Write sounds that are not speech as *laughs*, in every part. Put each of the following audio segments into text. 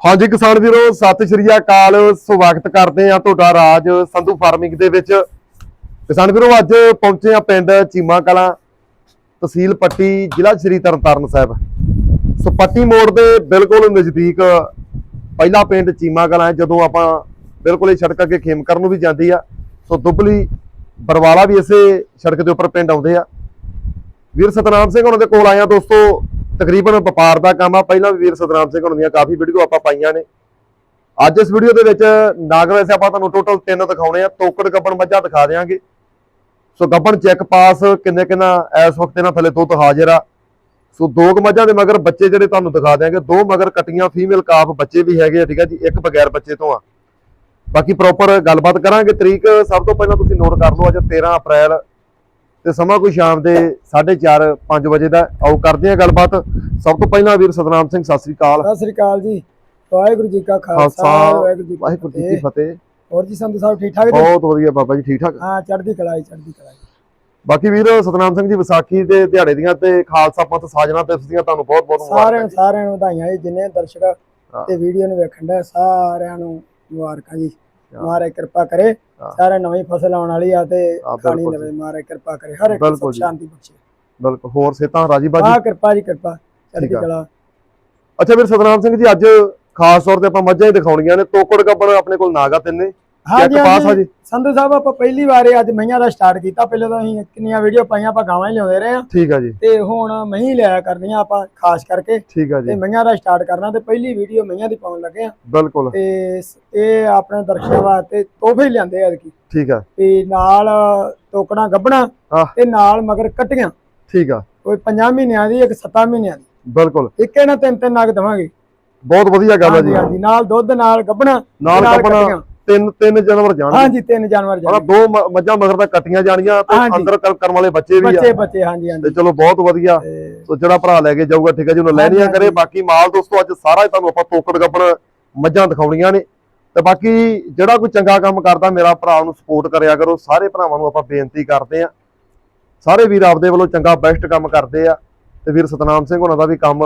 ਹਾਂਜੀ ਕਿਸਾਨ ਵੀਰੋ, ਸਤਿ ਸ਼੍ਰੀ ਅਕਾਲ। ਸਵਾਗਤ ਕਰਦੇ ਆ ਤੁਹਾਡਾ ਰਾਜ ਸੰਧੂ ਫਾਰਮਿੰਗ ਦੇ ਵਿੱਚ। ਕਿਸਾਨ ਵੀਰੋ, ਅੱਜ ਪਹੁੰਚੇ ਆ ਪਿੰਡ ਚੀਮਾ ਕਲਾਂ ਤਹਿਸੀਲ ਪੱਟੀ, ਜ਼ਿਲ੍ਹਾ ਸ਼੍ਰੀ ਤਰਨਤਾਰਨ ਸਾਹਿਬ। ਸੋ ਪੱਟੀ ਮੋੜ ਦੇ ਬਿਲਕੁਲ ਨਜ਼ਦੀਕ ਪਹਿਲਾ ਪਿੰਡ ਚੀਮਾ ਕਲਾਂ ਹੈ। ਜਦੋਂ ਆਪਾਂ ਬਿਲਕੁਲ ਇਹ ਸੜਕ ਅੱਗੇ ਖੇਮਕਰਨ ਨੂੰ ਵੀ ਜਾਂਦੀ ਆ ਸੋ ਦੁੱਬਲੀ ਬਰਵਾਲਾ ਵੀ ਇਸੇ ਸੜਕ ਦੇ ਉੱਪਰ ਪਿੰਡ ਆਉਂਦੇ ਆ। ਵੀਰ ਸਤਨਾਮ ਸਿੰਘ ਉਹਨਾਂ ਦੇ ਕੋਲ ਆਇਆ ਦੋਸਤੋ। ਤਕਰੀਬਨ ਵਪਾਰ ਦਾ ਕੰਮ ਆ, ਪਹਿਲਾਂ ਵੀ ਵੀਰ ਸਤਨਾਮ ਸਿੰਘ ਉਹਨਾਂ ਕਾਫੀ ਵੀਡੀਓ ਆਪਾਂ ਪਾਈਆਂ ਨੇ। ਅੱਜ ਇਸ ਵੀਡੀਓ ਦੇ ਵਿੱਚ ਨਾਗ ਵੈਸੇ ਆਪਾਂ ਤੁਹਾਨੂੰ ਟੋਟਲ ਤਿੰਨ ਦਿਖਾਉਣੇ ਆ, ਤੋਕੜ ਗੱਬਣ ਮੱਝਾਂ ਦਿਖਾ ਦੇਵਾਂਗੇ ਸੋ ਗੱਬਣ ਚੈੱਕ ਪਾਸ ਕਿੰਨੇ ਕਿੰਨਾ, ਇਸ ਵਕਤ ਇਹਨਾਂ ਥੱਲੇ ਦੁੱਧ ਹਾਜ਼ਰ ਆ। ਸੋ ਦੋ ਕੁ ਮੱਝਾਂ ਦੇ ਮਗਰ ਬੱਚੇ ਜਿਹੜੇ ਤੁਹਾਨੂੰ ਦਿਖਾ ਦਿਆਂਗੇ, ਦੋ ਮਗਰ ਕਟੀਆਂ ਫੀਮੇਲ ਕਾਫ ਬੱਚੇ ਵੀ ਹੈਗੇ ਆ, ਠੀਕ ਆ ਜੀ, ਇੱਕ ਬਗੈਰ ਬੱਚੇ ਤੋਂ ਆ। ਬਾਕੀ ਪ੍ਰੋਪਰ ਗੱਲਬਾਤ ਕਰਾਂਗੇ, ਤਰੀਕ ਸਭ ਤੋਂ ਪਹਿਲਾਂ ਤੁਸੀਂ ਨੋਟ ਕਰ ਲਓ, ਅੱਜ 13 ਅਪ੍ਰੈਲ ਤੇ ਸਮਾਂ ਕੋਈ ਸ਼ਾਮ ਦੇ 4:30 5 ਵਜੇ ਦਾ ਆਓ ਕਰਦੇ ਆ ਗੱਲਬਾਤ। ਸਭ ਤੋਂ ਪਹਿਲਾਂ ਵੀਰ ਸਤਨਾਮ ਸਿੰਘ ਸਤਿ ਸ੍ਰੀ ਅਕਾਲ। ਸਤਿ ਸ੍ਰੀ ਅਕਾਲ ਜੀ। ਵਾਹਿਗੁਰੂ ਜੀ ਕਾ ਖਾਲਸਾ ਵਾਹਿਗੁਰੂ ਜੀ ਕੀ ਜੀ ਫਤਿਹ। ਹੋਰ ਜੀ ਸੰਧੂ ਸਾਹਿਬ ਠੀਕ ਠਾਕ ਜੀ? ਬਹੁਤ ਵਧੀਆ ਬਾਬਾ ਜੀ ਠੀਕ ਠਾਕ? ਹਾਂ ਚੜ੍ਹਦੀ ਕਲਾਈ ਚੜ੍ਹਦੀ ਕਲਾਈ ਬਾਕੀ ਵੀਰ ਸਤਨਾਮ ਸਿੰਘ ਜੀ ਵਿਸਾਖੀ ਦੇ ਦਿਹਾੜੇ ਦੀਆਂ ਤੇ ਖਾਲਸਾ ਪੰਥ ਸਾਜਣਾ ਤੇ ਦੀਆਂ ਤੁਹਾਨੂੰ ਬਹੁਤ ਬਹੁਤ ਸਾਰਿਆਂ ਮੁਬਾਰਕਾਂ ਨੂੰ ਸਾਰਿਆਂ ਨੂੰ ਵਧਾਈਆਂ ਜੀ ਜਿੰਨੇ ਦਰਸ਼ਕ। ਤੇ ਵੀਡੀਓ ਨੂੰ ਵੇਖਣ ਦੇ ਸਾਰਿਆਂ ਨੂੰ ਮੁਬਾਰਕਾਂ ਜੀ। ਮਹਾਰਾਜ ਕਿਰਪਾ ਕਰੇ। ਸਾਰੇ ਨਵੀਂ ਫਸਲ ਆਉਣ ਵਾਲੀ ਆ ਤੇ ਖਾਣੀ ਬਿਲਕੁਲ ਲਵੇ ਮਹਾਰਾਜ ਕਿਰਪਾ ਕਰੇ ਹਰ ਇੱਕ ਨੂੰ। ਸ਼ਾਂਤੀ ਬਖਸ਼ੇ ਬਿਲਕੁਲ ਹੋਰ ਸੇਤਾਂ ਰਾਜੀ ਬਾਜੀ ਹਾਂ ਕਿਰਪਾ ਜੀ ਕਿਰਪਾ ਚੜ੍ਹਦੀ ਆ। ਕਲਾ ਅੱਛਾ ਵੀਰ ਸਤਨਾਮ ਸਿੰਘ ਜੀ ਅੱਜ ਖਾਸ ਤੌਰ ਤੇ ਆਪਾਂ ਮੱਝਾਂ ਹੀ ਦਿਖਾਉਣੀਆਂ ਨੇ ਤੋਕੜ ਗੱਬਣ ਆਪਣੇ ਕੋਲ ਨਾਗਾ ਤਿੰਨੇ ਹਾਂਜੀ ਚੈੱਕ ਪਾਸ ਆ ਜੀ। ਸੰਧੂ ਸਾਹਿਬ ਆਪਾਂ ਪਹਿਲੀ ਵਾਰ ਅੱਜ ਮਈਆਂ ਦਾ ਸਟਾਰਟ ਕੀਤਾ। ਪਹਿਲਾਂ ਤਾਂ ਅਸੀਂ ਕਿੰਨੀਆਂ ਵੀਡੀਓ ਪਾਈਆਂ ਆਪਾਂ ਗਾਵਾਂ ਹੀ ਲਿਆਉਂਦੇ ਰਹੇ ਆ ਠੀਕ ਆ ਜੀ। ਤੇ ਹੁਣ ਮਹੀਂ ਲਿਆ ਕਰਨੀਆਂ ਆਪਾਂ ਖਾਸ ਕਰਕੇ। ਠੀਕ ਆ ਤੇ ਜੀ ਮਈਆਂ ਦਾ ਸਟਾਰਟ ਕਰਨਾ ਤੇ ਪਹਿਲੀ ਵੀਡੀਓ ਮਈਆਂ ਦੀ ਪਾਉਣ ਲੱਗੇ ਆ ਬਿਲਕੁਲ। ਤੇ ਇਹ ਆਪਣੇ ਦਰਸ਼ਕਾਂ ਵਾਸਤੇ ਤੋਹਫੇ ਲਿਆਂਦੇ ਆ ਕੀ ਠੀਕ ਆ। ਤੇ ਨਾਲ ਟੋਕਣਾ ਗੱਬਣਾ। ਤੇ ਨਾਲ ਮਗਰ ਕਟੀਆਂ। ਠੀਕ ਆ। ਕੋਈ 5 ਮਹੀਨਿਆਂ ਦੀ ਇੱਕ 7 ਮਹੀਨਿਆਂ ਦੀ। ਬਿਲਕੁਲ। ਇੱਕੇ ਨਾਲ ਤਿੰਨ ਤਿੰਨ ਨਗ ਦਵਾਂਗੇ। ਬਹੁਤ ਵਧੀਆ ਗੱਲ ਹੈ ਜੀ। ਹਾਂਜੀ ਨਾਲ ਦੁੱਧ ਨਾਲ ਗੱਬਣਾ ਨਾਲ ਗੱਬਣਾ। ਤਿੰਨ ਤਿੰਨ ਜਾਨਵਰ ਜਾਣਗੇ। ਹਾਂਜੀ ਤਿੰਨ ਜਾਨਵਰ ਜਾਣਗੇ ਦੋ ਮੱਝਾਂ ਮਗਰ ਤਾਂ ਕੱਟੀਆਂ ਜਾਣੀਆਂ ਤੇ ਹਾਂਜੀ। ਅੰਦਰ ਕਰ- ਕਰਨ ਵਾਲੇ ਬੱਚੇ ਵੀ ਬੱਚੇ ਆ। ਬੱਚੇ ਹਾਂਜੀ ਤੇ ਹਾਂਜੀ ਚਲੋ ਬਹੁਤ ਵਧੀਆ। ਤੇ ਸੋ ਜਿਹੜਾ ਭਰਾ ਲੈ ਕੇ ਜਾਊਗਾ ਠੀਕ ਹੈ ਜੀ ਉਹਨੂੰ ਲੈਣੀਆਂ ਹਾਂਜੀ, ਕਰੇ। ਹਾਂਜੀ। ਬਾਕੀ ਮਾਲ ਦੋਸਤੋ ਅੱਜ ਸਾਰਾ ਹੀ ਤੁਹਾਨੂੰ ਆਪਾਂ ਤੋਕੜ ਗੱਪਣ ਮੱਝਾਂ ਦਿਖਾਉਣੀਆਂ ਨੇ। ਤੇ ਬਾਕੀ ਜਿਹੜਾ ਕੋਈ ਚੰਗਾ ਕੰਮ ਕਰਦਾ ਮੇਰਾ ਭਰਾ ਨੂੰ ਸਪੋਰਟ ਕਰਿਆ ਕਰੋ। ਸਾਰੇ ਭਰਾਵਾਂ ਨੂੰ ਆਪਾਂ ਬੇਨਤੀ ਕਰਦੇ ਆ ਸਾਰੇ ਵੀਰ ਆਪਦੇ ਵੱਲੋਂ ਚੰਗਾ ਬੈਸਟ ਕੰਮ ਕਰਦੇ ਆ। ਤੇ ਵੀਰ ਸਤਨਾਮ ਸਿੰਘ ਉਹਨਾਂ ਦਾ ਵੀ ਕੰਮ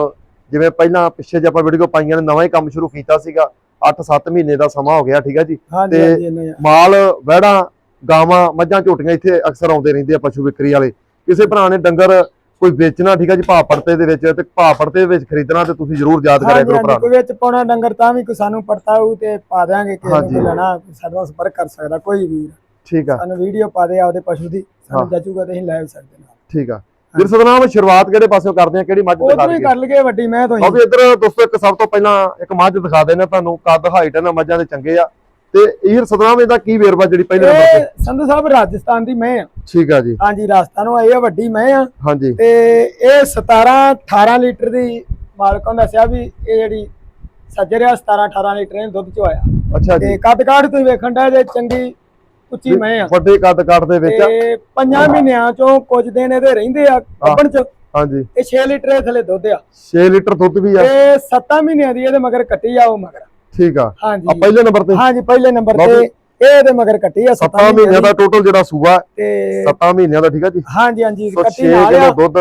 ਜਿਵੇਂ ਪਹਿਲਾਂ ਪਿੱਛੇ ਜੇ ਆਪਾਂ ਵੀਡੀਓ ਪਾਈਆਂ ਨੇ ਨਵਾਂ ਹੀ ਕੰਮ ਸ਼ੁਰੂ ਕੀਤਾ ਸੀਗਾ। 8-7 ਮਹੀਨੇ ਦਾ ਸਮਾਂ ਹੋ ਗਿਆ ਠੀਕ ਹੈ ਜੀ? ਤੇ। ਮਾਲ ਵਹਿੜਾਂ ਗਾਵਾਂ ਮੱਝਾਂ ਝੋਟੀਆਂ ਇੱਥੇ ਅਕਸਰ ਆਉਂਦੇ ਰਹਿੰਦੇ ਆ ਪਸ਼ੂ ਵਿਕਰੀ ਵਾਲੇ। ਕਿਸੇ ਭਰਾ ਨੇ ਡੰਗਰ ਕੋਈ ਵੇਚਣਾ ਠੀਕ ਹੈ ਜੀ ਭਾਅ ਪੜਤੇ ਦੇ ਵਿੱਚ ਤੇ ਭਾਅ ਪੜਤੇ ਦੇ ਵਿੱਚ ਖਰੀਦਣਾ ਤੇ ਤੁਸੀਂ ਜ਼ਰੂਰ ਯਾਦ ਕਰਿਆ ਕਰੋ ਭਰਾ ਕੋਈ ਵਿੱਚ ਪਾਉਣਾ ਡੰਗਰ ਤਾਂ ਵੀ ਕੋਈ ਸਾਨੂੰ ਪੜਤਾ ਹੋਊ ਤੇ ਪਾ ਨੂੰ ਹਾਂਜੀ। ਕੋਈ ਲੈਣਾ ਸਾਡੇ ਸੰਪਰਕ ਕਰ ਸਕਦਾ ਕੋਈ ਵੀ। ਠੀਕ ਆ। ਸਾਨੂੰ ਵੀਡੀਓ ਪਾ ਦੇ ਆਪਦੇ ਪਸ਼ੂ ਦੀ। ਸਾਨੂੰ ਜੱਜੂਗਾ ਤੇ ਅਸੀਂ ਲੈ ਸਕਦੇ ਹਾਂ। ਠੀਕ ਆ। ਵੀਰ ਸਤਨਾਮ ਸ਼ੁਰੂਆਤ ਕਿਹੜੇ ਪਾਸਿਓਂ ਕਰਦੇ ਆ ਕਿਹੜੀ ਮੱਝ ਦਿਖਾ ਦਈਏ। ਕਰ ਲਈਏ ਵੱਡੀ ਮੈਂ ਤੋਂ ਹੀ ਬਾਬੇ ਇੱਧਰ ਦੋਸਤੋ ਇੱਕ ਸਭ ਤੋਂ ਪਹਿਲਾਂ ਇੱਕ ਮੱਝ ਦਿਖਾ ਦੇਣਾ ਤੁਹਾਨੂੰ ਕੱਦ ਹਾਈਟ ਇਹਨਾਂ ਮੱਝਾਂ ਦੇ ਚੰਗੇ ਆ। ਤੇ ਇਹ ਸਤਨਾਮ ਇਹਦਾ ਕੀ ਵੇਰਵਾ ਜਿਹੜੀ ਪਹਿਲੇ ਨੰਬਰ ਤੇ? ਸੰਧੂ ਸਾਹਿਬ ਰਾਜਸਥਾਨ ਦੀ ਮੈਂ ਆ। ਠੀਕ ਆ ਜੀ। ਹਾਂਜੀ ਰਾਜਸਥਾਨ ਆਈ ਆ ਵੱਡੀ ਮੈਂ ਆ। ਹਾਂਜੀ। ਤੇ ਇਹ 17 18 ਲੀਟਰ ਦੀ ਮਾਲਕਾਂ ਨੇ ਦੱਸਿਆ ਵੀ ਇਹ ਜਿਹੜੀ ਸੱਜਰਿਆ 17 18 ਲੀਟਰ ਇਹ ਦੁੱਧ ਚੋਂ ਆਇਆ। ਅੱਛਾ ਜੀ। ਤੇ ਕੱਦ ਕਾਠ ਤੁਸੀਂ ਵੇਖਣ ਦਾ ਜੇ ਚੰਗੀ ਉੱਚੀ ਮੈਂ ਆ। ਵੱਡੇ ਕੱਦ ਕੱਟ ਦੇ ਵਿੱਚ ਤੇ ਪੰਜਾਂ ਮਹੀਨਿਆਂ ਚੋਂ ਕੁਝ ਦਿਨ ਇਹਦੇ ਰਹਿੰਦੇ ਆ ਕੱਪਣ ਚ। ਹਾਂਜੀ। ਇਹ 6 ਲੀਟਰ ਦੇ ਥੱਲੇ ਦੁੱਧ ਆ। 6 ਲੀਟਰ ਦੁੱਧ ਵੀ ਆ। ਤੇ 7 ਮਹੀਨਿਆਂ ਦੀ ਇਹਦੇ ਮਗਰ ਕੱਟੀ ਆ ਉਹ ਮਗਰ। ਠੀਕ ਆ। ਹਾਂਜੀ। ਪਹਿਲੇ ਨੰਬਰ ਤੇ। ਹਾਂਜੀ ਪਹਿਲੇ ਨੰਬਰ ਤੇ ਇਹ ਇਹਦੇ ਮਗਰ ਕੱਟੀ ਆ 7 7 ਮਹੀਨਿਆਂ ਦਾ ਟੋਟਲ ਜਿਹੜਾ ਸੂਆ ਤੇ 7 ਮਹੀਨਿਆਂ ਦਾ ਠੀਕ ਆ ਜੀ? ਹਾਂਜੀ ਹਾਂਜੀ ਕੱਟੀ 6 ਨਾਲ ਆ। ਦੁੱਧ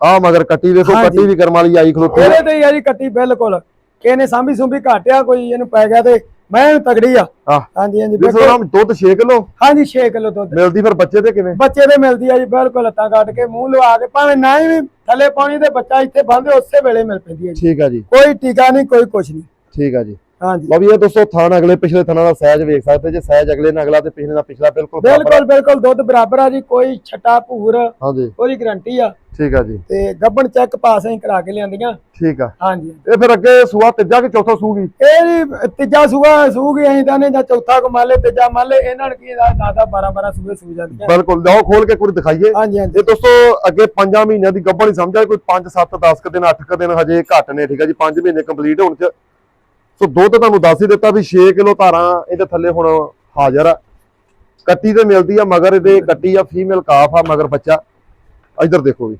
ਆ ਮਗਰ ਕੱਟੀ ਹਾਂਜੀ। ਕੱਟੀ ਵੀ ਕਰਮ ਵਾਲੀ ਆਈ ਖਲੋਤੀ। ਇਹਦੇ ਤੇ ਹੀ ਆ ਜੀ ਕੱਟੀ ਬਿਲਕੁਲ। ਇਹਨੇ ਸਾਂਭੀ ਸੁੰਭੀ ਘਾਟਿਆ ਕੋਈ ਇਹਨੂੰ ਪੈ ਗਿਆ ਤੇ ਮੈਂ ਤਗੜੀ ਆ। ਆਹ। ਹਾਂਜੀ ਹਾਂਜੀ ਵੀਰ ਬਿਲਕੁਲ। ਦੁੱਧ 6 ਕਿਲੋ? ਹਾਂਜੀ 6 ਕਿਲੋ ਦੁੱਧ। ਮਿਲਦੀ ਫਿਰ ਬੱਚੇ ਤੇ ਕਿਵੇਂ? ਬੱਚੇ ਦੇ ਮਿਲਦੀ ਆ ਜੀ ਬਿਲਕੁਲ ਲੱਤਾਂ ਕੱਟ ਕੇ ਮੂੰਹ ਲਵਾ ਕੇ ਭਾਵੇਂ ਨਾ ਹੀ ਵੀ ਥੱਲੇ ਪਾਣੀ ਤੇ ਬੱਚਾ ਇੱਥੇ ਬੰਦੇ ਉਸੇ ਵੇਲੇ ਮਿਲ ਪੈਂਦੀ ਹੈ ਜੀ। ਠੀਕ ਆ ਜੀ। ਕੋਈ ਟੀਕਾ ਨਹੀਂ ਕੋਈ ਕੁਛ ਨਹੀਂ। ਠੀਕ ਆ ਜੀ। ਹਾਂਜੀ। ਲਓ ਵੀ ਇਹ ਦੋਸਤੋ ਥਾਣ ਅਗਲੇ ਪਿਛਲੇ ਥਾਣਾ ਦਾ ਸਾਈਜ਼ ਵੇਖ ਸਕਦੇ ਜੇ ਸਾਈਜ਼ ਅਗਲੇ ਨਾਲ ਅਗਲਾ ਤੇ ਪਿਛਲੇ ਨਾਲ ਪਿਛਲਾ ਬਿਲਕੁਲ। ਬਿਲਕੁਲ ਬਿਲਕੁਲ ਦੁੱਧ ਬਰਾਬਰ ਆ ਜੀ ਕੋਈ ਛੱਟਾ ਭੂਰ ਹਾਂਜੀ। ਉਹਦੀ ਗਰੰਟੀ ਆ। ਠੀਕ ਆ ਜੀ। ਤੇ ਗੱਬਣ ਚੈੱਕ ਪਾਸ ਅਸੀਂ ਕਰਾ ਕੇ ਲਿਆਂਦੀਆਂ। ਠੀਕ ਆ। ਹਾਂਜੀ। ਇਹ ਫਿਰ ਅੱਗੇ ਸੂਆ ਤੀਜਾ ਕਿ ਚੌਥਾ ਸੂਗੀ? ਇਹ ਜੀ ਤੀਜਾ ਸੂਆ ਸੂਗੀ ਅਸੀਂ ਤਾਂ ਨੇ ਜਾਂ ਚੌਥਾ ਕਮਾ ਲੇ ਤੀਜਾ ਮੰਨ ਲੇ ਇਹਨਾਂ ਨੇ ਕੀ ਦਾ ਦਾਦਾ 12 12 ਸੂਏ ਸੂ ਜਾਂਦੀਆਂ ਬਿਲਕੁਲ ਲਓ ਖੋਲ ਕੇ ਕੁੜੀ ਦਿਖਾਈਏ। ਹਾਂਜੀ ਹਾਂਜੀ। ਇਹ ਦੋਸਤੋ ਅੱਗੇ 5 ਮਹੀਨਿਆਂ ਦੀ ਗੱਭਣ ਹੀ ਸਮਝਿਆ ਕੋਈ 5 7 10 ਕ ਦਿਨ 8 ਕ ਦਿਨ ਹਜੇ ਘੱਟ ਨੇ ਠੀਕ ਆ ਜੀ 5 ਮਹੀਨੇ ਕੰਪਲੀਟ ਹੋਣ ਚ। ਸੋ ਦੁੱਧ ਤੁਹਾਨੂੰ ਦੱਸ ਹੀ ਦਿੱਤਾ ਵੀ 6 ਕਿਲੋ ਧਾਰਾਂ ਇਹਦੇ ਥੱਲੇ ਹੁਣ ਹਾਜ਼ਰ ਆ। ਕੱਟੀ ਤੇ ਮਿਲਦੀ ਆ ਮਗਰ ਇਹਦੇ ਕੱਟੀ ਆ ਫੀਮੇਲ ਕਾਫ ਆ ਮਗਰ ਬੱਚਾ। ਇੱਧਰ ਦੇਖੋ ਵੀ।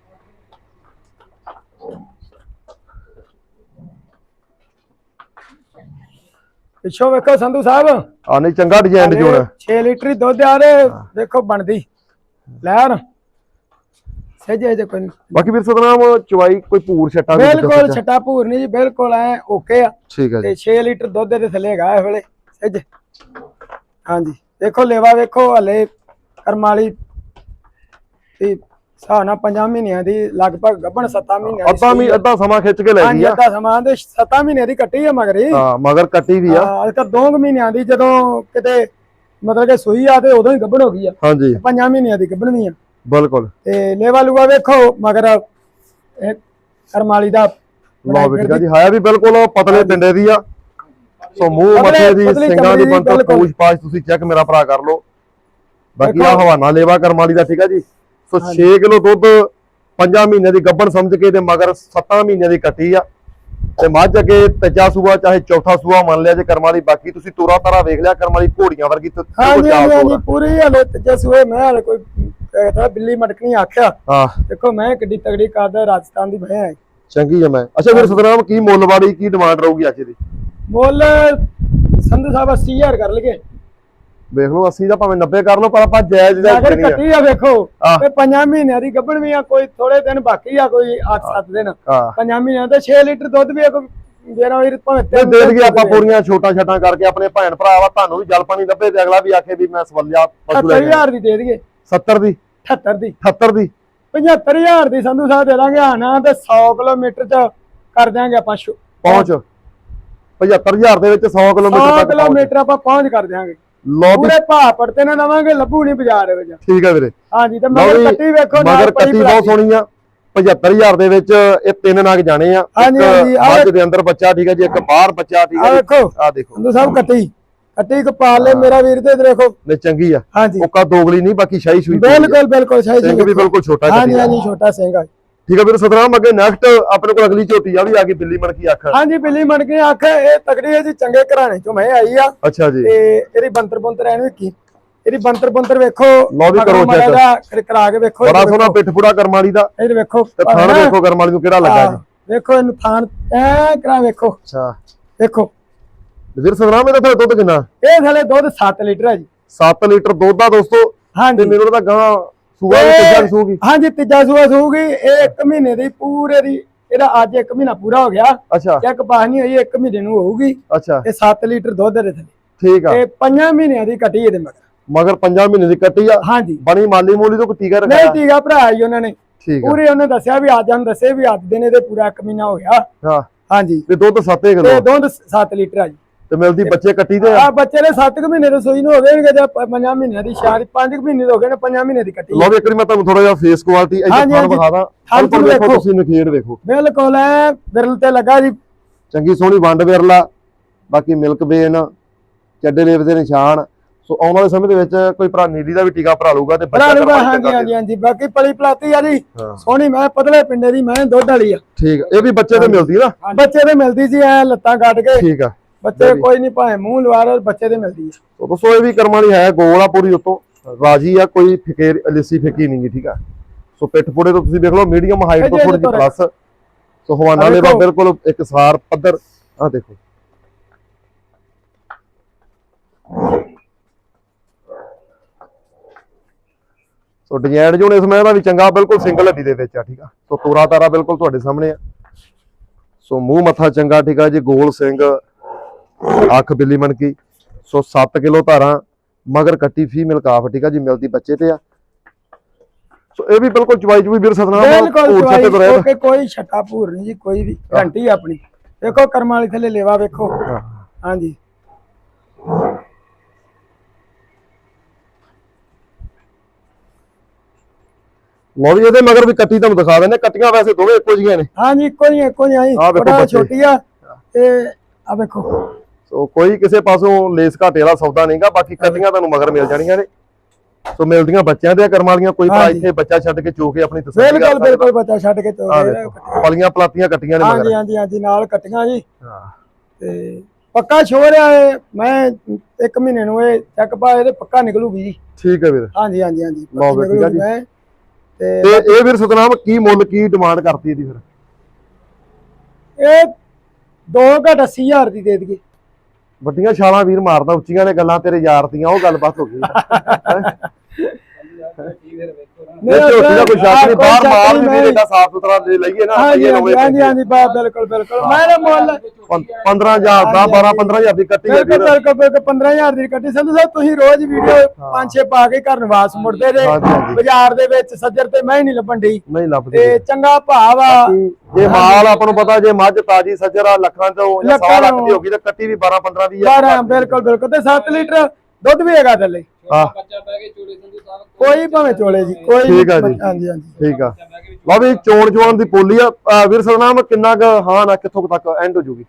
ਪਿੱਛੋਂ ਵੇਖੋ ਸੰਧੂ ਸਾਹਿਬ। ਆ ਨਹੀਂ ਚੰਗਾ ਡਿਜ਼ਾਈਨ ਜੋੜ 6 ਲੀਟਰ ਦੁੱਧ ਆ ਰੇ ਦੇਖੋ ਬਣਦੀ। ਲੈਣ ਸਹਜੇ ਜੇ ਕੋਈ। ਬਾਕੀ ਵੀਰ ਸਤਨਾਮ ਚਵਾਈ ਕੋਈ ਪੂਰ ਛੱਟਾ ਬਿਲਕੁਲ ਛੱਟਾ ਭੂਰ ਨਹੀਂ ਜੀ ਬਿਲਕੁਲ ਐ ਓਕੇ ਆ। ਠੀਕ ਹੈ ਜੀ। ਤੇ 6 ਲੀਟਰ ਦੁੱਧ ਦੇ ਥੱਲੇ ਹੈਗਾ ਇਸ ਵੇਲੇ ਸਹਜੇ। ਹਾਂਜੀ ਦੇਖੋ ਲੇਵਾ ਵੇਖੋ ਹਲੇ ਕਰਮਾਲੀ ਤੇ ਨਾਲ 5 ਮਹੀਨਿਆਂ ਦੀ ਲਗਭਗ ਗੱਭਣ 7 ਮਹੀਨਿਆਂ ਦੀ ਅੱਧਾ ਵੀ ਅੱਧਾ ਸਮਾਂ ਖਿੱਚ ਕੇ ਲੈ ਗਈ ਆ। ਅੱਧਾ ਸਮਾਂ ਦੇ 7 ਮਹੀਨਿਆਂ ਦੀ ਕੱਟੀ ਆ ਮਗਰੀ ਹਾਂ। ਮਗਰ ਕੱਟੀ ਵੀ ਆ। ਹਾਂ ਤਾਂ 2 ਮਹੀਨਿਆਂ ਦੀ ਜਦੋਂ ਕਿਤੇ ਮਤਲਬ ਕਿ ਸੂਈ ਆ ਤੇ ਉਦੋਂ ਹੀ ਗੱਭਣ ਹੋ ਗਈ ਆ। ਹਾਂਜੀ। 5 ਮਹੀਨਿਆਂ ਦੀ ਗੱਭਣ ਵੀ ਆ। ਬਿਲਕੁਲ। ਤੇ ਲੇਵਾ ਲੂਆ ਵੇਖੋ ਮਗਰ ਇਹ ਕਰਮਾਲੀ ਦਾ ਲਓ ਵੀ ਠੀਕ ਆ ਜੀ ਹੈ ਵੀ ਬਿਲਕੁਲ ਪਤਲੇ ਪਿੰਡੇ ਦੀ ਆ। ਸੋ ਮੂੰਹ ਮੱਥੇ ਦੀ ਸਿੰਘਾਂ ਦੀ ਬਿਲਕੁਲ। ਪੂਛ ਪਾਛ ਤੁਸੀਂ ਚੈੱਕ ਮੇਰਾ ਭਰਾ ਕਰ ਲਓ। ਬਾਕੀ ਆ। ਹਵਾਨਾ ਲੇਵਾ ਕਰਮ ਵਾਲੀ ਦਾ ਠੀਕ ਆ ਜੀ? ਸੋ 6 ਕਿਲੋ ਦੁੱਧ 5 ਮਹੀਨਿਆਂ ਦੀ ਗੱਭਣ ਸਮਝ ਕੇ ਤੇ ਮਗਰ 7 ਮਹੀਨਿਆਂ ਦੀ ਕੱਟੀ ਆ। ਤੇ ਮੱਝ ਅੱਗੇ ਤੀਜਾ ਸੂਆ ਚਾਹੇ ਚੌਥਾ ਸੂਆ ਮੰਨ ਲਿਆ ਜੇ ਕਰਮ ਵਾਲੀ ਬਾਕੀ ਤੁਸੀਂ ਤੋਰਾ ਤਾਰਾ ਵੇਖ ਲਿਆ ਕਰਮ ਵਾਲੀ ਘੋੜੀਆਂ ਵਰਗੀ ਤੇ ਹਾਂਜੀ ਹਾਂਜੀ ਪੂਰੀ ਹਲੇ ਤੀਜੇ ਸੂਏ ਮੈਂ ਹਲੇ ਕੋਈ ਕਹਿੰਦਾ ਬਿੱਲੀ ਮਟਕਣੀ ਆਖਿਆ। ਹਾਂ। ਦੇਖੋ ਮੈਂ ਕਿੱਡੀ ਤਗੜੀ ਕਰਦਾ ਰਾਜਸਥਾਨ ਦੀ ਮੈਂ ਚੰਗੀ ਆ ਮੈਂ। ਅੱਛਾ ਵੀਰ ਸਤਨਾਮ ਕੀ ਮੁੱਲ ਵਾਲੀ ਕੀ ਡਿਮਾਂਡ ਰਹੂਗੀ ਅੱਜ ਦੀ? ਮੁੱਲ ਸੰਧੂ ਸਾਹਿਬ 80000 ਕਰ ਲਗੇ ਵੇਖ ਲਓ 80 ਦਾ ਭਾਵੇਂ 90 ਕਰ ਲਓ ਪਰ ਆਪਾਂ ਜਾਇਜ਼ ਦਾ ਅਗਰ ਦੇਣੀ ਕੱਟੀ ਆ। ਵੇਖੋ। ਤੇ ਪੰਜਾਂ ਮਹੀਨਿਆਂ ਦੀ ਗੱਭਣ ਵੀ ਆ ਕੋਈ ਥੋੜੇ ਦਿਨ ਬਾਕੀ ਆ ਕੋਈ 8-7 ਦਿਨ। ਪੰਜਾਂ ਮਹੀਨਿਆਂ ਤੇ 6 ਲੀਟਰ ਦੁੱਧ ਵੀ ਆ ਕੋਈ ਜਿਹੜਾ ਵੀ ਭਾਵੇਂ ਤੇ ਦੇ ਦਈਏ ਆਪਾਂ ਦੇ। ਪੂਰੀਆਂ ਛੋਟਾ ਛਟਾਂ ਕਰਕੇ ਆਪਣੇ ਭੈਣ ਭਰਾ ਵਾ ਤੁਹਾਨੂੰ ਵੀ ਜਲ ਪਾਣੀ ਲੱਭੇ ਤੇ ਅਗਲਾ ਵੀ ਆਖੇ ਵੀ ਮੈਂ ਸਵੱਲਿਆ ਪਸ਼ੂ ਲੈ ਗਿਆ 70000 ਦੀ ਦੇ ਦਈਏ। 70 ਦੀ। 78 ਦੀ। 78 ਦੀ। 75000 ਦੀ ਸੰਧੂ ਸਾਹਿਬ ਦੇ ਦਾਂਗੇ। ਆਣਾ ਤੇ 100 ਕਿਲੋਮੀਟਰ ਚ ਕਰ ਦਿਆਂਗੇ ਆਪਾਂ ਪਹੁੰਚ। 75000 ਦੇ ਵਿੱਚ 100 100 ਕਿਲੋਮੀਟਰ ਤੱਕ ਪਹੁੰਚ। ਕਿਲੋਮੀਟਰ ਆਪਾਂ ਪਹੁੰਚ ਕਰ ਦਿਆਂਗੇ। ਪੂਰੇ ਭਾਅ ਪੜਤੇ ਨਾ ਦਵਾਂਗੇ ਲੱਭੂ ਨਹੀਂ ਬਾਜ਼ਾਰ ਵਿੱਚ ਠੀਕ ਹੈ ਵੀਰੇ। ਹਾਂਜੀ ਤੇ ਮਗਰ ਕੱਟੀ ਵੇਖੋ ਮਗਰ ਕੱਟੀ ਬਹੁਤ ਸੋਹਣੀ ਆ। 75000 ਦੇ ਵਿੱਚ ਇਹ ਤਿੰਨ ਨਗ ਜਾਣੇ ਆ। ਹਾਂਜੀ, ਹਾਂਜੀ, ਦੇ ਅੰਦਰ ਬੱਚਾ ਠੀਕ ਹੈ ਜੀ ਇੱਕ ਬਾਹਰ ਬੱਚਾ ਠੀਕ ਹੈ ਆ ਦੇਖੋ। ਸੰਧੂ ਸਾਹਿਬ ਕੱਟੀ। ਕੱਟੀ ਕੋ ਪਾਲ ਲੈ ਮੇਰਾ ਵੀਰ ਤੇ ਦੇਖੋ। ਨੇ ਚੰਗੀ ਆ। ਹਾਂਜੀ। ਕੋਕਾ ਦੋਗਲੀ ਨਹੀਂ ਬਾਕੀ ਸ਼ਾਹੀ ਸੂਈ। ਬਿਲਕੁਲ ਬਿਲਕੁਲ ਸਹੀ ਸਿੰਘ ਵੀ ਬਿਲਕੁਲ ਛੋਟਾ ਹਾਂਜੀ। ਹਾਂਜੀ ਛੋਟਾ ਸਿੰਘ ਆ। ਠੀਕ ਹੈ ਵੀਰ ਸਤਰਾਮ ਅੱਗੇ ਨੈਕਸਟ ਆਪਣੇ ਕੋਲ ਅਗਲੀ ਝੋਟੀ ਆ ਵੀ ਆ ਗਈ ਬਿੱਲੀ ਮਣਕੀ ਅੱਖ। ਹਾਂਜੀ ਬਿੱਲੀ ਮਣ ਕੇ ਆਖ ਇਹ ਤਕੜੀ ਹੈ ਜੀ ਚੰਗੇ ਘਰਾਣੇ ਚੋਂ ਮੈਂ ਆਈ ਆ। ਅੱਛਾ ਜੀ। ਤੇ ਇਹਦੀ ਬੰਤਰ ਬੰਤਰ ਐਨ ਵੇਖੀ। ਇਹਦੀ ਬੰਤਰ ਬੰਤਰ ਵੇਖੋ। ਲਓ ਵੀ ਕਰੋ। ਜਿਹਾ ਕਰ- ਕੇ ਵੇਖੋ ਬੜਾ ਸੋਹਣਾ ਪਿੱਠ ਪੂੜਾ ਕਰਮ ਵਾਲੀ ਦਾ। ਇਹ ਵੇਖੋ। ਤੇ ਥਣ ਵੇਖੋ ਕਰਮ ਵਾਲੀ ਨੂੰ ਕਿਹੜਾ ਲੱਗਾ ਜੀ। ਵੇਖੋ ਇਹਨੂੰ ਥਾਣ ਐ ਕਰਾ ਵੇਖੋ। ਅੱਛਾ। ਵੇਖੋ। ਵੀਰ ਸਤਨਾਮ ਇਹਦਾ ਤਾਂ ਦੁੱਧ ਕਿੰਨਾ? ਇਹ ਥਲੇ ਦੁੱਧ 7 ਲੀਟਰ ਹੈ ਜੀ। 7 ਲੀਟਰ ਦੁੱਧ ਦਾ ਦੋਸਤੋ ਤੇ ਹਾਂਜੀ ਮੈਨੂੰ ਤਾਂ ਗਾਂ ਸੂਆ ਵੀ ਕਿੱਦਾਂ ਸੂਗੀ। ਹਾਂਜੀ ਤੀਜਾ ਸੂਆ ਸੂਗੀ ਇਹ 1 ਮਹੀਨੇ ਦੀ ਪੂਰੇ ਦੀ ਇਹਦਾ ਅੱਜ 1 ਮਹੀਨਾ ਪੂਰਾ ਹੋ ਗਿਆ। ਅੱਛਾ। ਚੈੱਕ ਪਾਸ ਨਹੀਂ ਹੋਈ 1 ਮਹੀਨੇ ਨੂੰ ਹੋਊਗੀ। ਅੱਛਾ। ਇਹ 7 ਲੀਟਰ ਦੁੱਧ ਦੇ ਥਲੇ। ਠੀਕ ਆ। ਤੇ 5 ਮਹੀਨਿਆਂ ਦੀ ਕੱਟੀ ਇਹਦੇ ਮਗਰ। ਮਗਰ 5 ਮਹੀਨੇ ਦੀ ਕੱਟੀ ਆ। ਹਾਂਜੀ। ਬਣੀ ਮਾਲੀ ਮੂਲੀ ਤੋਂ ਕੋਈ ਟੀਕਾ ਨਹੀਂ ਰੱਖਿਆ ਟੀਕਾ ਭਰਾ ਜੀ ਉਹਨਾਂ ਨੇ। ਠੀਕ ਆ। ਪੂਰੇ ਉਹਨੇ ਦੱਸਿਆ ਵੀ ਅੱਜ ਹਨ ਦੱਸੇ ਵੀ ਅੱਜ ਦਿਨ ਇਹਦੇ ਪੂਰਾ 1 ਮਹੀਨਾ ਹੋ ਗਿਆ। ਹਾਂ। ਹਾਂਜੀ। ਤੇ ਦੁੱਧ 7 ਤੇ ਕਿਲੋ? ਦੁੱਧ 7 ਲੀਟਰ ਆ ਜੀ। ਤੇ ਮਿਲਦੀ ਬੱਚੇ ਕੱਟੀ ਦੇ ਆ। ਬੱਚੇ ਦੇ 7 ਮਹੀਨੇ ਦੇ ਸੂਈ ਨੂੰ ਹੋ ਗਏ ਜਾਂ 5 ਮਹੀਨਿਆਂ ਦੀ ਸ਼ਾਇਦ 5 ਮਹੀਨੇ ਦੇ ਹੋ ਗਏ ਨੇ 5 ਮਹੀਨੇ ਦੀ ਕੱਟੀ ਲਓ ਇੱਕ ਵਾਰੀ ਮੈਂ ਤੁਹਾਨੂੰ ਥੋੜਾ ਜਿਹਾ ਫੇਸ ਕੁਆਲਿਟੀ ਇੱਥੇ ਹਾਂਜੀ, ਫੜ ਹਾਂਜੀ। ਵਿਖਾ ਦਾਂ ਥਣ ਬਿਲਕੁਲ ਥਣ ਵੇਖੋ ਵੇਖੋ। ਤੁਸੀਂ ਨਖੇੜ ਵੇਖੋ ਬਿਲਕੁਲ ਐ ਬਿਰਲ ਤੇ ਲੱਗਾ ਜੀ। ਚੰਗੀ ਸੋਹਣੀ ਵੰਡ ਵਿਰਲਾ ਬਾਕੀ ਮਿਲਕ ਬੇਨ ਚੱਡੇ ਲੇਵ ਦੇ ਨਿਸ਼ਾਨ। ਸੋ ਆਉਣ ਵਾਲੇ ਸਮੇਂ ਦੇ ਵਿੱਚ ਕੋਈ ਭਰਾ ਨੀਲੀ ਦਾ ਵੀ ਟੀਕਾ ਭਰਾ ਲੂਗਾ ਤੇ ਬੱਚਾ ਕਰਵਾ ਹਾਂਜੀ ਹਾਂਜੀ ਹਾਂਜੀ। ਬਾਕੀ ਪਲੀ ਪਲਾਤੀ ਆ ਜੀ। ਸੋਹਣੀ ਮੈਂ ਪਤਲੇ ਪਿੰਡੇ ਦੀ ਮੈਂ ਦੁੱਧ ਵਾਲੀ ਆ। ਠੀਕ। ਇਹ ਵੀ ਬੱਚੇ ਤੇ ਮਿਲਦੀ ਨਾ? ਬੱਚੇ ਦੇ ਮਿਲਦੀ ਜੀ ਐ ਲੱਤਾਂ ਕੱਟ ਕੇ। ਠੀਕ ਆ। ਬੱਚੇ ਕੋਈ ਨਹੀਂ ਭਾਵੇਂ ਮੂੰਹ ਲਵਾ ਰਹੇ ਬੱਚੇ ਦੇ ਮਿਲਦੀ ਆ। ਸੋ ਦੋਸਤੋ ਇਹ ਵੀ ਕਰਮਾਂ ਵਾਲੀ ਹੈ ਗੋਲ ਆ ਪੂਰੀ ਉਤੋਂ। ਰਾਜੀ ਆ ਕੋਈ ਫਿਕੇਰ ਲਿੱਸੀ ਫਿੱਕੀ ਨਹੀਂ ਠੀਕ ਆ? ਸੋ ਪਿੱਠ ਪੁੜੇ ਤੋਂ ਤੁਸੀਂ ਦੇਖ ਲਓ ਮੀਡੀਅਮ ਹਾਈਟ ਤੋਂ ਥੋੜੀ ਜਿਹੀ ਤੋਂ ਪਲੱਸ ਸੋ ਹਵਾਨਾ ਦੇ। ਬਿਲਕੁਲ ਇੱਕ ਸਾਰ ਪੱਧਰ ਆ ਦੇਖੋ। ਸੋ ਡਿਜ਼ਾਈਨ ਜੋਨ ਇਸ ਸਮੇਂ ਦਾ ਵੀ ਚੰਗਾ ਬਿਲਕੁਲ ਸਿੰਗਲ ਹੱਡੀ ਦੇ ਵਿੱਚ ਆ ਠੀਕ ਆ? ਸੋ ਤੋਰਾ ਤਾਰਾ ਬਿਲਕੁਲ ਤੁਹਾਡੇ ਸਾਹਮਣੇ ਆ। ਸੋ ਮੂੰਹ ਮੱਥਾ ਚੰਗਾ ਠੀਕ ਆ ਜੀ ਗੋਲ ਸਿੰਘ ਅੱਖ ਬਿੱਲੀ ਮਣਕੀ ਸੋ 7 ਕਿਲੋ ਧਾਰਾਂ ਮਗਰ ਕੱਟੀ ਫੀਮੇਲ ਕਾਫ ਠੀਕ ਆ ਜੀ ਮਿਲਦੀ ਬੱਚੇ ਤੇ ਆ। ਸੋ ਇਹ ਵੀ ਬਿਲਕੁਲ ਚਵਾਈ ਚੁਈ ਵੀਰ ਸਤਨਾਮ ਛੱਟੇ ਤੋਂ ਕੋਈ ਛੱਟਾ ਭੂਰ ਨਹੀਂ ਜੀ ਕੋਈ ਵੀ ਗਰੰਟੀ ਆਪਣੀ। ਵੇਖੋ ਕਰਮਾਂ ਵਾਲੀ ਥੱਲੇ ਲੇਵਾ ਵੇਖੋ। ਹਾਂਜੀ। ਲਓ ਵੀ ਇਹਦੇ ਮਗਰ ਵੀ ਕੱਟੀ ਤੁਹਾਨੂੰ ਦਿਖਾ ਦਿੰਦੇ ਕੱਟੀਆਂ ਵੈਸੇ ਦੋਵੇਂ ਇੱਕੋ ਜਿਹੀਆਂ ਨੇ। ਹਾਂਜੀ ਇੱਕੋ ਹੀ ਇੱਕੋ ਹੀ ਆਈ ਬੱਚੇ। ਛੋਟੀ ਆ। ਤੇ ਆ ਵੇਖੋ। ਸੋ ਕੋਈ ਕਿਸੇ ਪਾਸੋਂ ਲੇਸ ਘਾਟੇ ਵਾਲਾ ਸੌਦਾ ਨਹੀਂਗਾ ਬਾਕੀ ਕੱਟੀਆਂ ਤੁਹਾਨੂੰ ਮਗਰ ਮਿਲ ਜਾਣੀਆਂ ਨੇ। ਸੋ ਮਿਲਦੀਆਂ ਬੱਚਿਆਂ ਦੇ ਕਰਮ ਵਾਲੀਆਂ ਕੋਈ ਭਰਾ। ਇੱਥੇ ਬੱਚਾ ਛੱਡ ਕੇ ਚੋ ਕੇ ਆਪਣੀ ਤਸੱਲੀ ਕਰ ਬਿਲਕੁਲ ਬਿਲਕੁਲ ਬੱਚਾ ਛੱਡ ਕੇ ਦੇਖੋ ਪਲੀਆਂ ਪਲਾਤੀਆਂ ਕੱਟੀਆਂ ਨੇ ਹਾਂਜੀ ਹਾਂਜੀ ਹਾਂਜੀ ਨਾਲ ਕੱਟੀਆਂ ਜੀ। ਹਾਂ। ਤੇ ਪੱਕਾ ਸ਼ੋਰ ਆ ਇਹ, ਮੈਂ ਇੱਕ ਮਹੀਨੇ ਨੂੰ ਇਹ ਚੈੱਕ ਪਾ ਇਹਦੇ ਪੱਕਾ ਨਿਕਲੂਗੀ ਜੀ। ਠੀਕ ਹੈ ਵੀਰ। ਹਾਂਜੀ ਹਾਂਜੀ ਹਾਂਜੀ ਲਓ ਪੱਕੀ ਵੀ ਠੀਕ ਆ ਨਿਕਲੂਗੀ ਜੀ। ਤੇ ਇਹ ਵੀਰ ਸਤਨਾਮ ਕੀ ਮੁੱਲ ਕੀ ਡਿਮਾਂਡ ਕਰਤੀ ਇਹਦੀ ਫਿਰ? ਇਹ 2 ਘਟ 80000 ਦੀ ਦੇ ਦਈਏ। ਵੱਡੀਆਂ ਛਾਲਾਂ ਵੀਰ ਮਾਰਦਾ, ਉੱਚੀਆਂ ਨੇ ਗੱਲਾਂ ਤੇਰੇ ਯਾਰ ਦੀਆਂ ਉਹ ਗੱਲ ਬਸ ਹੋ ਗਈ। *laughs* ਨਹੀਂ ਝੋਟੀ ਦਾ ਕੋਈ ਸ਼ੱਕ ਨਹੀਂ ਬਾਹਰ ਮਾਲ ਵੀ ਮੈਂ- ਵੀਰੇ ਦਾ ਸਾਫ਼ ਸੁਥਰਾ ਦੇ ਲਈਏ ਨਾ ਹਾਂਜੀ ਹਾਂਜੀ ਹਾਂਜੀ ਬਾ ਬਿਲਕੁਲ ਬਿਲਕੁਲ। ਮੇਰੇ ਮੁੱਲ 15000 ਦਾ 12 15000 ਦੀ ਕੱਟੀ ਹੈ ਬਿਲਕੁਲ ਬਿਲਕੁਲ ਬਿਲਕੁਲ 15000 ਦੀ ਕੱਟੀ। ਸੰਧੂ ਸਾਹਿਬ ਤੁਸੀਂ ਰੋਜ਼ ਵੀਡੀਓ ਪੰਜ ਛੇ ਪਾ ਕੇ ਘਰ ਨਿਵਾਸ ਮੁੜਦੇ ਜੇ। ਹਾਂਜੀ। ਬਾਜ਼ਾਰ ਦੇ ਵਿੱਚ ਸੱਜਰ ਤੇ ਮੈਂ ਹੀ ਨਹੀਂ ਲੱਭਣ ਡਈ। ਨਹੀਂ ਲੱਭਦੀ। ਤੇ ਚੰਗਾ ਭਾਵ ਆ। ਜੇ ਮਾਲ ਆਪਾਂ ਨੂੰ ਪਤਾ ਜੇ ਮੱਝ ਤਾਜੀ ਸੱਜਰ ਆ ਲੱਖਾਂ ਚੋਂ ਜਾਂ ਲੱਖਾਂ 100 ਲੱਖ ਦੀ ਚੋਂ। ਹੋ ਗਈ ਤਾਂ ਕੱਟੀ ਵੀ 12 15 ਦੀ ਆ। 12 ਬਿਲਕੁਲ ਬਿਲਕੁਲ। ਤੇ 7 ਲੀਟਰ ਦੁੱਧ ਵੀ ਹੈਗਾ ਥੱਲੇ। ਹਾਂ ਬੱਚਾ ਬਹਿ ਕੇ ਚੋਲੇ ਸੰਧੂ ਸਾਹਿਬ ਕੋਈ ਭਾਵੇਂ ਚੋਲੇ ਜੀ ਕੋਈ ਠੀਕ ਆ ਜੀ। ਹਾਂਜੀ ਹਾਂਜੀ। ਠੀਕ ਆ। ਲਓ ਵੀ ਚੋਣ ਜਵਾਨ ਦੀ ਪੋਲੀ ਆ। ਅਹ ਵੀਰ ਸਰਨਾਮ ਕਿੰਨਾ ਕੁ ਹਾਂ ਨਾ ਕਿੱਥੋਂ ਕੁ ਤੱਕ ਐਂਡ ਹੋ ਜੂਗੀ?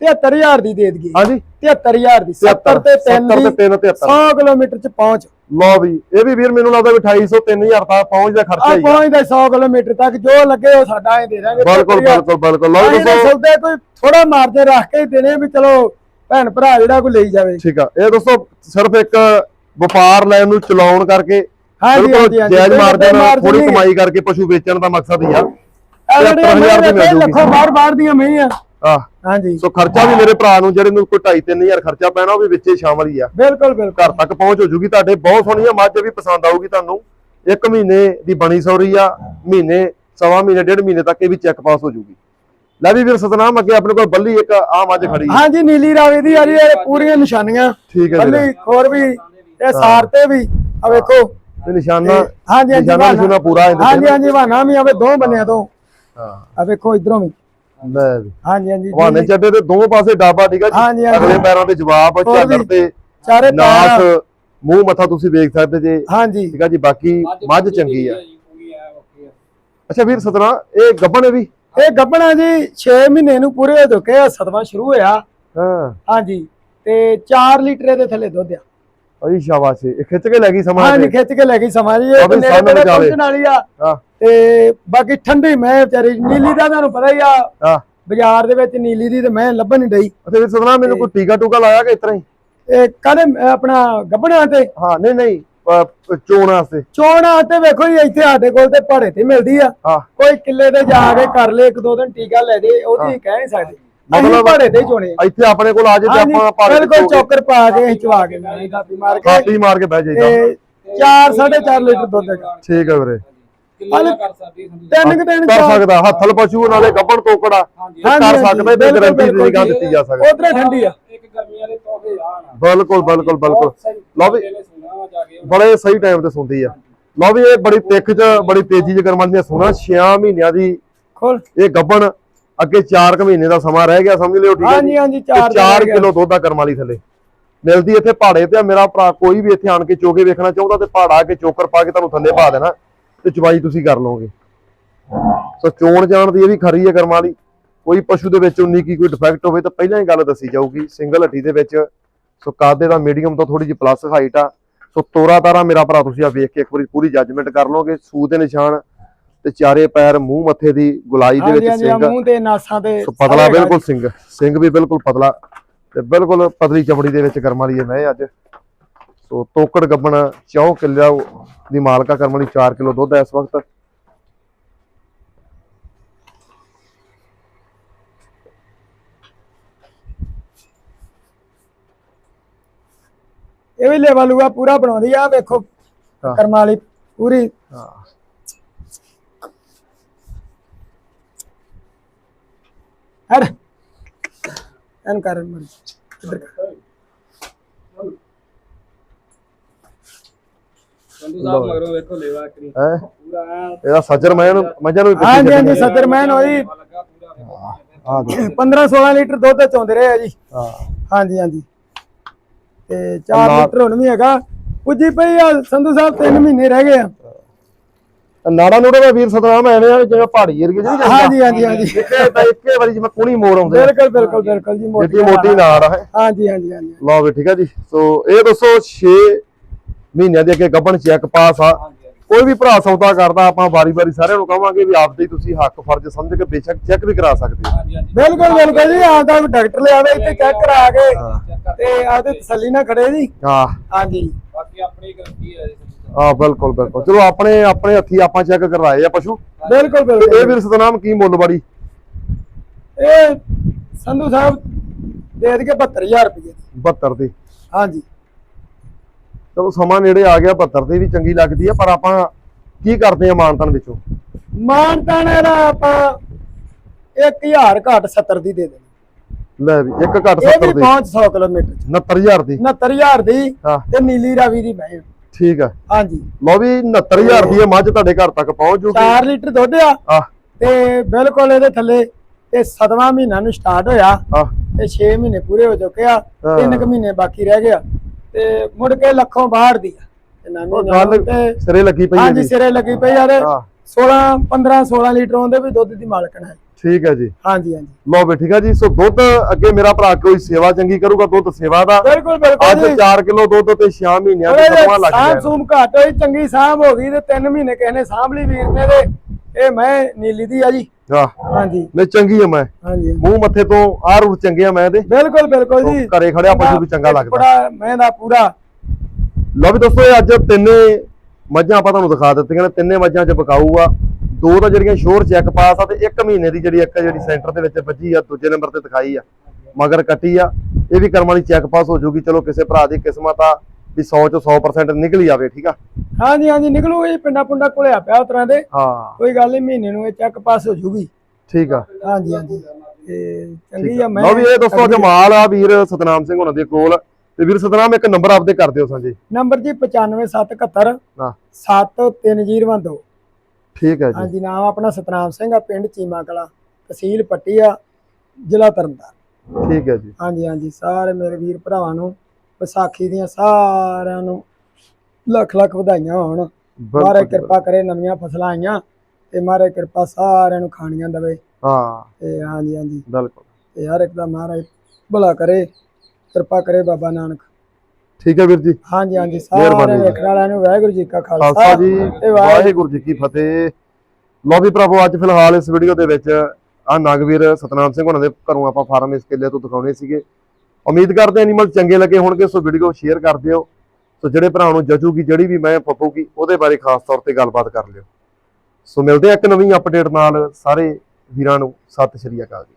73000 ਦੀ ਦੇ ਦਈਏ। ਹਾਂਜੀ। 73000 ਦੀ। 70 ਤੇ 3 70 ਦੀ। ਤੇ 3 73 100 ਕਿਲੋਮੀਟਰ ਚ ਪਹੁੰਚ। ਲਓ ਵੀ ਇਹ ਵੀ ਵੀਰ ਮੈਨੂੰ ਲੱਗਦਾ ਵੀ 2800 3000 ਤੱਕ ਪਹੁੰਚ ਦਾ ਖਰਚਾ ਹੀ ਆ। ਪਹੁੰਚਦਾ 100 ਕਿਲੋਮੀਟਰ ਤੱਕ ਜੋ ਲੱਗੇ ਉਹ ਸਾਡਾ ਹੀ ਦੇ ਦਾਂਗੇ। ਬਿਲਕੁਲ ਬਿਲਕੁਲ ਬਿਲਕੁਲ। ਲਓ ਤਾਂ ਦੋਸਤੋ ਸੌਦੇ ਕੋਈ ਥੋੜਾ ਮਾਰਜਨ ਰੱਖ ਕੇ ਹੀ ਦੇਣੇ ਵੀ ਚਲੋ ਭੈਣ ਭਰਾ ਜਿਹੜਾ ਕੋਈ ਲਈ ਜਾਵੇ। ਠੀਕ ਆ। ਇਹ ਦੋਸਤੋ ਸਿਰਫ ਇੱਕ ਵਪਾਰ ਲੈਣ ਨੂੰ ਚਲਾਉਣ ਕਰਕੇ ਹਾਂਜੀ ਜਾਇਜ਼ ਮਾਰਜਨ ਥੋੜੀ। ਕਮਾਈ ਕਰਕੇ ਪਸ਼ੂ ਵੇਚਣ ਦਾ ਮਕਸਦ ਹੀ ਆ। ਇਹ ਜਿਹੜੀਆਂ 73000 ਦੀ ਮਿਲ ਮਹੀਨੇ ਜੂਗੀ। ਲੱਖੋਂ ਬਾਹਰ ਬਾਹਰ ਦੀਆਂ ਮਹੀਆਂ ਆ। ਹਾਂਜੀ। ਸੋ ਖਰਚਾ ਵੀ ਮੇਰੇ ਭਰਾ ਨੂੰ ਜਿਹੜੇ ਨੂੰ ਕੋਈ 2.5 3000 ਖਰਚਾ ਪੈਣਾ ਉਹ ਵੀ ਵਿੱਚੇ ਸ਼ਾਮਲ ਹੀ ਆ। ਬਿਲਕੁਲ ਬਿਲਕੁਲ। ਘਰ ਤੱਕ ਪਹੁੰਚ ਹੋ ਜੂਗੀ ਤੁਹਾਡੇ। ਬਹੁਤ ਸੋਹਣੀਆਂ ਮੱਝ ਵੀ ਪਸੰਦ ਆਊਗੀ ਤੁਹਾਨੂੰ। ਇੱਕ ਮਹੀਨੇ ਦੀ ਬਣੀ ਸੌਰੀ ਆ ਮਹੀਨੇ ਸਵਾ ਮਹੀਨੇ ਡੇਢ ਮਹੀਨੇ ਤੱਕ ਇਹ ਵੀ ਚੈੱਕ ਪਾਸ ਹੋ ਜੂਗੀ। ਲੈ ਵੀ ਵੀਰ ਸਤਨਾਮ ਅੱਗੇ ਆਪਣੇ ਕੋਲ ਬੱਲੀ ਇੱਕ ਆ ਮੱਝ ਖੜੀ ਹੈ ਹਾਂਜੀ ਨੀਲੀ ਰਾਵੇ ਦੀ ਆ ਰਹੀ ਹੈ ਪੂਰੀਆਂ ਨਿਸ਼ਾਨੀਆਂ। ਠੀਕ ਹੈ ਬੱਲੀ ਹੋਰ ਵੀ ਇਹ ਸਾਰ ਤੇ ਵੀ ਆ ਵੇਖੋ। ਤੇ ਨਿਸ਼ਾਨਾ ਹਾਂਜੀ ਹਾਂਜੀ ਨਿਸ਼ਾਨਾ ਨਿਸ਼ੂਨਾ ਪੂਰਾ ਇਹਦੇ ਤੇ ਹਾਂਜੀ ਹਾਂਜੀ ਵਾਨਾ ਵੀ ਆਵੇ ਦੋ ਬੰਨਿਆਂ ਤੋਂ। ਹਾਂ। ਆ ਵੇਖੋ ਇਧਰੋਂ ਵੀ। ਲੈ ਵੀ। ਹਾਂਜੀ ਹਾਂਜੀ ਵਾਹਨੇ ਚੱਡੇ ਤੇ ਦੋਵੇਂ ਪਾਸੇ ਡਾਬਾ ਠੀਕ ਆ ਜੀ। ਅਗਲੇ ਪੈਰਾਂ ਤੇ ਜਵਾਬ ਵੀ ਤੇ ਚਾਰੇ ਨਾਸ ਮੂੰਹ ਮੱਥਾ ਤੁਸੀਂ ਵੇਖ ਸਕਦੇ ਜੇ। ਹਾਂਜੀ। ਠੀਕ ਆ ਜੀ ਬਾਕੀ ਮੱਝ ਚੰਗੀ ਆ। ਅੱਛਾ ਵੀਰ ਸਤਨਾ ਇਹ ਗੱਬਣ ਵੀ? ਇਹ ਗੱਬਣਾ ਜੀ 6 ਮਹੀਨੇ ਨੂੰ ਪੂਰੇ ਹੋ ਚੁੱਕੇ ਆ ਸਤਵਾਂ ਸ਼ੁਰੂ ਹੋਇਆ। ਹਾਂ। ਹਾਂਜੀ ਤੇ 4 ਲੀਟਰ ਦੇ ਥੱਲੇ ਦੁੱਧ ਆ। ਅਜੀ ਸ਼ਾਬਾਸ਼। ਇਹ ਖਿੱਚ ਕੇ ਲੈ ਗਈ ਸਮਾਂ ਤੇ। ਖਿੱਚ ਕੇ ਲੈ ਗਈ ਸਮਾਂ ਜੀ। ਇਹ ਨੇੜੇ ਵਿਚਾਲੇ। ਪਹੁੰਚਣ ਵਾਲੀ ਆ। ਹਾਂ। ਤੇ ਬਾਕੀ ਠੰਡੀ ਮੈਂ ਵਿਚਾਰੀ ਨੀਲੀ ਦਾ ਤੁਹਾਨੂੰ ਪਤਾ ਹੀ ਆ। ਹਾਂ। ਬਾਜ਼ਾਰ ਦੇ ਵਿੱਚ ਨੀਲੀ ਦੀ ਤੇ ਮੈਂ ਲੱਭਣ ਨਹੀਂ ਡਈ। ਵੀਰ ਸਤਨਾ ਮੈਨੂੰ ਕੋਈ ਟੀਕਾ ਟੂਕਾ ਲਾਇਆ ਕਿ ਇਤਰਾ ਹੀ? ਇਹ ਕਾਹਦੇ ਆਪਣਾ ਗੱਬਣਾ ਤੇ ਹਾਂ ਨਹੀਂ ਨਹੀਂ ਚੋਣ ਵਾਸਤੇ। ਚੋਣਾ ਤੇ ਵੇਖੋ ਜੀ ਇੱਥੇ ਸਾਡੇ ਕੋਲ ਤੇ ਭਾੜੇ ਤੇ ਮਿਲਦੀ ਆ। ਹਾਂ। ਕੋਈ ਕਿੱਲੇ ਤੇ ਜਾ ਕੇ ਕਰ ਲੇ ਇੱਕ ਦੋ ਦਿਨ ਟੀਕਾ ਲੈ ਜੇ ਉਹਦੀ ਕਹਿ ਨਹੀਂ ਸਕਦੇ। ਮਤਲਬ- ਭਾੜੇ ਤੇ ਚੋਣੇ। ਇੱਥੇ ਆਪਣੇ ਕੋਲ ਆ ਜੇ ਤੇ ਆਪਾਂ ਪਾ ਬਿਲਕੁਲ ਚੌਕਰ ਪਾ ਕੇ ਅਸੀਂ ਚਵਾ ਕੇ ਲਿਆਉਣੀ ਕਾਪੀ ਮਾਰ ਕੇ। ਕਾਪੀ ਮਾਰ ਕੇ ਬਹਿ ਜਾਈਦਾ। ਤੇ 4 4.5 ਲੀਟਰ ਦੁੱਧ ਹੈਗਾ। ਠੀਕ ਹੈ ਵੀਰੇ। ਕਿੰਨਾ ਨਾ ਕਰ ਸਕਦੀ ਸੰਧੂ ਤਿੰਨ ਕੁ ਦਿਨ ਕਰ ਸਕਦਾ। ਹੱਥਲ ਪਸ਼ੂ ਨਾਲੇ ਗੱਬਣ ਤੋਕੜਾ। ਕਰ ਸਕਦਾ ਤੇ ਗਾਰੰਟੀ ਦੀ ਗੱਲ ਦਿੱਤੀ ਜਾ ਸਕਦੀ। ਉਧਰ ਠੰਡੀ ਆ। ਇੱਕ ਤੋਹਫੇ ਬਿਲਕੁਲ ਬਿਲਕੁਲ ਬਿਲਕੁਲ। ਲਓ ਵੀ ਬੜੇ ਸਹੀ ਟਾਈਮ ਤੇ ਸੁਣਦੀ ਆ। ਲਓ ਵੀ ਇਹ ਬੜੀ ਤਿੱਖ ਚ ਬੜੀ ਤੇਜ਼ੀ ਚ ਕਰਮ ਵਾਲੀਆਂ ਸੁਣਾ 6 ਮਹੀਨਿਆਂ ਦੀ ਖੋਲ। ਇਹ ਗੱਬਣ ਅੱਗੇ 4 ਕੁ ਮਹੀਨੇ ਦਾ ਸਮਾਂ ਰਹਿ ਗਿਆ ਸਮਝ ਲਿਓ ਠੀਕ ਹੈ ਹਾਂਜੀ ਹਾਂਜੀ 4 4 ਕਿਲੋ ਦੁੱਧ ਦਾ ਕਰਮ ਵਾਲੀ ਥੱਲੇ। ਮਿਲਦੀ ਇੱਥੇ ਪਹਾੜੇ ਤੇ ਆ ਮੇਰਾ ਭਰਾ ਕੋਈ ਵੀ ਇੱਥੇ ਆਣ ਕੇ ਚੋਗੇ ਵੇਖਣਾ ਚਾਹੁੰਦਾ ਤੇ ਪਹਾੜਾ ਆ ਕੇ ਚੋਕਰ ਪਾ ਕੇ ਤੁਹਾਨੂੰ ਥੱਲੇ ਪਾ ਦੇਣਾ ਤੇ ਚਵਾਈ ਤੁਸੀਂ ਕਰ ਲਓਗੇ। ਸੋ ਚੋਣ ਜਾਣ ਦੀ ਇਹ ਵੀ ਖਰੀ ਹੈ ਕਰਮ ਵਾਲੀ। ਕੋਈ ਪਸ਼ੂ ਦੇ ਵਿੱਚ ਉਨੀ ਕੀ ਕੋਈ ਡਿਫੈਕਟ ਹੋਵੇ ਤਾਂ ਪਹਿਲਾਂ ਹੀ ਗੱਲ ਦੱਸੀ ਜਾਊਗੀ। ਸਿੰਗਲ ਹੱਡੀ ਦੇ ਵਿੱਚ ਸੋ ਕਾਦੇ ਦਾ ਮੀਡੀਅਮ ਤੋਂ ਥੋੜੀ ਜਿਹੀ ਪਲੱਸ ਹਾਈਟ ਆ। ਸੋ ਤੋਰਾ ਤਾਰਾ ਮੇਰਾ ਭਰਾ ਤੁਸੀਂ ਆ ਵੇਖ ਕੇ ਇੱਕ ਵਾਰੀ ਪੂਰੀ ਜੱਜਮੈਂਟ ਕਰ ਲਓਗੇ। ਸੂ ਦੇ ਨਿਸ਼ਾਨ ਤੇ ਚਾਰੇ ਪੈਰ ਮੂੰਹ ਮੱਥੇ ਦੀ ਗੁਲਾਈ ਦੇ ਵਿੱਚ ਸਿੰਘ। ਮੂੰਹ ਤੇ ਨਾਸਾਂ ਤੇ ਪਤਲਾ ਬਿਲਕੁਲ ਸਿੰਘ ਸਿੰਘ ਵੀ ਬਿਲਕੁਲ ਪਤਲਾ ਤੇ ਬਿਲਕੁਲ ਪਤਲੀ ਚਮੜੀ ਦੇ ਵਿੱਚ ਕਰਮ ਵਾਲੀ ਹੈ ਮੈਂ ਅੱਜ। ਸੋ ਤੋਕੜ ਗੱਬਣ ਚੌ ਕਿੱਲਾ ਦੀ ਮਾਲਕਾ ਕਰਮ ਵਾਲੀ 4 ਕਿਲੋ ਦੁੱਧ ਹੈ ਇਸ ਵਕਤ। ਇਹ ਵੀ ਲੈਵਲ ਲੂਆ ਪੂਰਾ ਬਣਾਉਂਦੀ ਆ ਵੇਖੋ। ਕਰਮਾਂ ਵਾਲੀ ਪੂਰੀ। ਹੜ ਐਨ ਕਰ ਮਰ। ਇੱਧਰ ਕਰ। ਸੰਧੂ ਸਾਹਿਬ ਮਗਰੋਂ ਵੇਖੋ ਲੈਵਾ ਕਰੀ। ਹੈ? ਪੂਰਾ ਐਂ ਇਹਦਾ ਸੱਜਰ ਮੈਂ ਇਹਨੂੰ ਮੱਝਾਂ ਨੂੰ ਵੀ ਪਿੱਛੇ ਹਾਂਜੀ ਹਾਂਜੀ ਛੱਡਣੀ ਸਦਰ ਮੈਨ ਹੋਈ ਲੱਗਾ ਪੂਰਾ ਵੇਖੋ। ਆ ਦੇ 15 16 ਲੀਟਰ ਦੁੱਧ ਚੋਂਦੇ ਰਹੇ ਆ ਜੀ। ਹਾਂ। ਹਾਂਜੀ ਹਾਂਜੀ। ਤੇ 4 ਨਾਲ- ਲੀਟਰ ਹੁਣ ਵੀ ਹੈਗਾ। ਪੁੱਜੀ ਪਈ ਆ ਸੰਧੂ ਸਾਹਿਬ 3 ਮਹੀਨੇ ਰਹਿ ਗਏ ਆ। ਨਾੜਾ ਨੂੜਾ ਦਾ ਵੀਰ ਸਤਨਾਮ ਐਵੇਂ ਆ ਜਿਵੇਂ ਪਹਾੜੀ ਏਰੀਏ ਜਿਹੜੀ ਹਾਂਜੀ ਹਾਂਜੀ ਹਾਂਜੀ। ਇੱਕੇ ਤਾਂ ਇੱਕੇ ਵਾਰੀ ਜਿਵੇਂ ਕੁਣੀ ਮੋੜ ਆਉਂਦੇ। ਬਿਲਕੁਲ ਬਿਲਕੁਲ ਬਿਲਕੁਲ ਜੀ ਮੋਟੀ ਮੋਟੀ ਨਾੜ ਹੈ ਹਾਂਜੀ ਹਾਂਜੀ ਹਾਂਜੀ। ਲਓ ਵੀ ਠੀਕ ਆ ਜੀ। ਸੋ ਇਹ ਦੱਸੋ 6 ਮਹੀਨਿਆਂ ਦੇ ਅੱਗੇ ਗੱਬਣ ਚੈੱਕ ਪਾਸ ਆ। ਕੋਈ ਵੀ ਭਰਾ ਸੌਦਾ ਕਰਦਾ ਆਪਾਂ ਵਾਰੀ-ਵਾਰੀ ਸਾਰਿਆਂ ਨੂੰ ਕਹਾਂਗੇ ਵੀ ਆਪਦੇ ਹੀ ਤੁਸੀਂ ਹੱਕ ਫਰਜ਼ ਸਮਝ ਕੇ ਬੇਸ਼ੱਕ ਚੈੱਕ ਵੀ ਕਰਾ ਸਕਦੇ ਹੋ। ਹਾਂਜੀ ਹਾਂਜੀ। ਬਿਲਕੁਲ ਬਿਲਕੁਲ ਜੀ। ਆਪਦਾ ਡਾਕਟਰ ਲਿਆਵੇ ਇੱਥੇ ਚੈੱਕ ਕਰਾ ਕੇ ਤੇ ਆਪਦੇ ਤਸੱਲੀ ਨਾਲ ਖੜੇ ਜੀ। ਹਾਂ। ਹਾਂਜੀ। ਬਾਕੀ ਆਪਣੀ ਗਰੰਟੀ ਹੈ ਹਾਂ ਬਿਲਕੁਲ ਬਿਲਕੁਲ। ਚਲੋ ਆਪਣੇ ਆਪਣੇ ਹੱਥੀ ਆਪਾਂ ਚੈੱਕ ਕਰਵਾਏ ਆ ਪਸ਼ੂ। ਬਿਲਕੁਲ ਬਿਲਕੁਲ। ਇਹ ਵੀਰ ਸਤਨਾਮ ਕੀ ਮੁੱਲ ਬੜੀ? ਇਹ ਸੰਧੂ ਸਾਹਿਬ ਦੇ ਦੇ ਕੇ 72000 ਰੁਪਏ 72 ਦੀ। ਹਾਂਜੀ। ਚਲੋ ਸਮਾਂ ਨੇੜੇ ਆ ਗਿਆ 72 ਤੇ ਵੀ ਚੰਗੀ ਲੱਗਦੀ ਆ ਪਰ ਆਪਾਂ ਕੀ ਕਰਦੇ ਆ ਮਾਨਤਨ ਵਿੱਚੋਂ? ਮਾਨਤਾਨ ਇਹਦਾ ਆਪਾਂ 1000 ਘੱਟ 70 ਦੀ ਦੇ ਦੇਣੀ। ਲੈ ਵੀ ਇੱਕ ਘੱਟ ਇਹ 70 ਵੀ ਦੀ। ਪਹੁੰਚ 100 ਕਿਲੋਮੀਟਰ ਚ। 69000 ਦੀ। 69000 ਦੀ ਹਾਂ। ਤੇ ਨੀਲੀ ਰਾਵੀ ਦੀ ਮੈਂ ਠੀਕ ਆ। ਹਾਂਜੀ। ਲਓ ਵੀ 69000 ਦੀ ਇਹ ਮੱਝ ਤੁਹਾਡੇ ਘਰ ਤੱਕ ਪਹੁੰਚ ਜੂਗੀ। 4 ਲੀਟਰ ਦੁੱਧ ਆ ਤੇ ਬਿਲਕੁਲ ਇਹਦੇ ਥੱਲੇ ਇਹ 7ਵਾਂ ਮਹੀਨਾ ਨੂੰ ਸਟਾਰਟ ਹੋਇਆ ਤੇ 6 ਮਹੀਨੇ ਪੂਰੇ ਹੋ ਚੁੱਕੇ ਆ। ਤਿੰਨ ਕੁ ਮਹੀਨੇ ਬਾਕੀ ਰਹਿ ਗਿਆ ਤੇ ਮੁੜ ਕੇ ਲੱਖੋਂ ਬਾਹਰ ਦੀ ਤੇ ਤੇ ਸਿਰੇ ਲੱਗੀ ਪਈ ਹਾਂਜੀ ਸਿਰੇ ਲੱਗੀ ਪਈ ਯਾਰ ਹਾਂ। 16 15 16 ਲੀਟਰ ਆਉਂਦੇ ਵੀ ਦੁੱਧ ਦੀ ਮਾਲਕਣ ਹੈ। ਠੀਕ ਹੈ ਜੀ। ਹਾਂਜੀ ਹਾਂਜੀ। ਲਓ ਵੀ ਠੀਕ ਹੈ ਜੀ। ਸੋ ਦੁੱਧ ਅੱਗੇ ਮੇਰਾ ਭਰਾ ਕੋਈ ਸੇਵਾ ਚੰਗੀ ਕਰੂਗਾ ਦੁੱਧ ਸੇਵਾ ਦਾ। ਬਿਲਕੁਲ ਬਿਲਕੁਲ ਅੱਜ ਜੀ। 4 ਕਿਲੋ ਦੁੱਧ ਤੇ 6 ਮਹੀਨਿਆਂ ਦੇ ਸਮਾਂ ਲੱਗ ਸਾਂਭ ਗਿਆ ਸੂਮ ਘੱਟ ਹੋਈ ਚੰਗੀ ਸਾਂਭ ਹੋ ਗਈ ਤੇ 3 ਮਹੀਨੇ ਕਿਸੇ ਨੇ ਸਾਂਭ ਲਈ ਵੀਰ ਨੇ ਤੇ ਇਹ ਮੈਂ ਨੀਲੀ ਦੀ ਆ ਜੀ। ਹਾਂ ਹਾਂਜੀ। ਨਹੀਂ ਚੰਗੀ ਆ ਮੈਂ। ਹਾਂਜੀ ਮੂੰਹ ਮੱਥੇ ਤੋਂ ਆਹ ਰੂਪ ਚੰਗੇ ਆ ਮੈਂ ਇਹਦੇ ਬਿਲਕੁਲ ਬਿਲਕੁਲ ਜੀ। ਘਰੇ ਖੜਿਆ ਪਸ਼ੂ ਵੀ ਚੰਗਾ ਲੱਗਦਾ। ਬੜਾ ਮੈਂ ਦਾ ਪੂਰਾ। ਲਓ ਵੀ ਦੋਸਤੋ ਇਹ ਅੱਜ ਤਿੰਨੇ ਮੱਝਾਂ ਆਪਾਂ ਤੁਹਾਨੂੰ ਦਿਖਾ ਦਿੱਤੀਆਂ ਨੇ। ਤਿੰਨੇ ਮੱਝਾਂ 'ਚ ਬਕਾਊ ਆ। ਦੋ ਤਾਂ ਜਿਹੜੀਆਂ ਸ਼ੋਰ ਚੈੱਕ ਪਾਸ ਆ ਤੇ ਇੱਕ ਮਹੀਨੇ ਦੀ ਜਿਹੜੀ ਇੱਕ ਜਿਹੜੀ ਸੈਂਟਰ ਦੇ ਵਿੱਚ ਵੱਜੀ ਆ ਦੂਜੇ ਨੰਬਰ ਤੇ ਦਿਖਾਈ ਆ। ਮਗਰ ਕੱਟੀ ਆ। ਇਹ ਵੀ ਕਰਮ ਵਾਲੀ ਚੈੱਕ ਪਾਸ ਹੋ ਜਾਊਗੀ ਚਲੋ ਕਿਸੇ ਭਰਾ ਦੀ ਕਿਸਮਤ ਆ ਵੀ 100 ਚੋਂ 100% ਨਿਕਲ ਜਾਵੇ ਠੀਕ ਆ? ਹਾਂਜੀ ਹਾਂਜੀ ਨਿਕਲੂਗਾ ਜੀ ਪਿੰਡਾ ਪੁੰਡਾ ਕੋਲਿਆ ਪਿਆ ਉਸ ਤਰ੍ਹਾਂ ਦੇ। ਹਾਂ। ਕੋਈ ਗੱਲ ਨਹੀਂ ਮਹੀਨੇ ਨੂੰ ਇਹ ਚੱਕ ਪਾਸ ਹੋ ਜੂਗੀ। ਠੀਕ ਆ। ਹਾਂਜੀ ਹਾਂਜੀ। ਤੇ ਚੰਗੀ ਆ। ਮੈਂ ਲਓ ਵੀ ਇਹ ਦੋਸਤੋ ਜਮਾਲ ਆ ਵੀਰ ਸਤਨਾਮ ਸਿੰਘ ਉਹਨਾਂ ਦੇ ਕੋਲ। ਤੇ ਵੀਰ ਸਤਨਾਮ ਇੱਕ ਨੰਬਰ ਆਪਦੇ ਕਰ ਦਿਓ ਸਾਂਝੇ। ਨੰਬਰ ਜੀ 95771 ਹਾਂ। 73012 ਠੀਕ ਹੈ ਜੀ। ਹਾਂਜੀ ਨਾਮ ਆਪਣਾ ਸਤਨਾਮ ਸਿੰਘ ਆ ਪਿੰਡ ਚੀਮਾ ਕਲਾ ਤਹਿਸੀਲ ਪੱਟੀ ਆ ਜ਼ਿਲ੍ਹਾ ਤਰਨਤਾਰਨ। ਠੀਕ ਹੈ ਜੀ। ਹਾਂਜੀ ਹਾਂਜੀ ਸਾਰੇ ਮੇਰੇ ਵੀਰ ਭਰਾਵਾਂ ਨੂੰ ਵਿਸਾਖੀ ਦੀਆਂ ਸਾਰਿਆਂ ਨੂੰ ਲੱਖ ਲੱਖ ਵਧਾਈਆਂ ਹੋਣ। ਬਿਲਕੁਲ। ਕਿਰਪਾ ਕਰੇ ਨਵੀਆਂ ਫਸਲਾਂ ਆਈਆਂ ਤੇ ਮਹਾਰਾਜ ਕਿਰਪਾ ਸਾਰਿਆਂ ਨੂੰ ਖਾਣੀਆਂ ਦਵੇ। ਹਾਂ। ਤੇ ਹਾਂਜੀ ਹਾਂਜੀ। ਬਿਲਕੁਲ। ਤੇ ਹਰ ਇੱਕ ਦਾ ਮਹਾਰਾਜ ਭਲਾ ਕਰੇ ਕਿਰਪਾ ਕਰੇ ਬਾਬਾ ਨਾਨਕ। ਠੀਕ ਹੈ ਵੀਰ ਜੀ? ਹਾਂਜੀ ਹਾਂਜੀ ਸਾਰੇ। ਵੇਖਣ ਵਾਲਿਆਂ ਨੂੰ ਵਾਹਿਗੁਰੂ ਜੀ ਕਾ ਖਾਲਸਾ। ਜੀ ਵਾਹਿਗੁਰੂ ਜੀ ਕੀ ਫਤਿਹ। ਲੋ ਵੀ ਭਰਾਵੋ ਅੱਜ ਫਿਲਹਾਲ ਇਸ ਵੀਡੀਓ ਦੇ ਵਿੱਚ ਆ ਨਗਵੀਰ ਸਤਨਾਮ ਸਿੰਘ ਉਹਨਾਂ ਦੇ ਘਰੋਂ ਆਪਾਂ ਫਾਰਮ ਇਸ ਕਿੱਲੇ ਤੋਂ ਦਿਖਾਉਣੇ ਸੀਗੇ। ਉਮੀਦ ਕਰਦੇ ਐਨੀਮਲ ਚੰਗੇ ਲੱਗੇ ਹੋਣਗੇ ਸੋ ਵੀਡੀਓ ਸ਼ੇਅਰ ਕਰ ਦਿਓ। ਸੋ ਜਿਹੜੇ ਭਰਾ ਨੂੰ ਜਚੂਗੀ ਜਿਹੜੀ ਵੀ ਮੈਂ ਪਪੂਗੀ ਉਹਦੇ ਬਾਰੇ ਖਾਸ ਤੌਰ ਤੇ ਗੱਲਬਾਤ ਕਰ ਲਿਓ। ਸੋ ਮਿਲਦੇ ਆ ਇੱਕ ਨਵੀਂ ਅਪਡੇਟ ਨਾਲ। ਸਾਰੇ ਵੀਰਾਂ ਨੂੰ ਸਤਿ ਸ਼੍ਰੀ ਅਕਾਲ ਜੀ।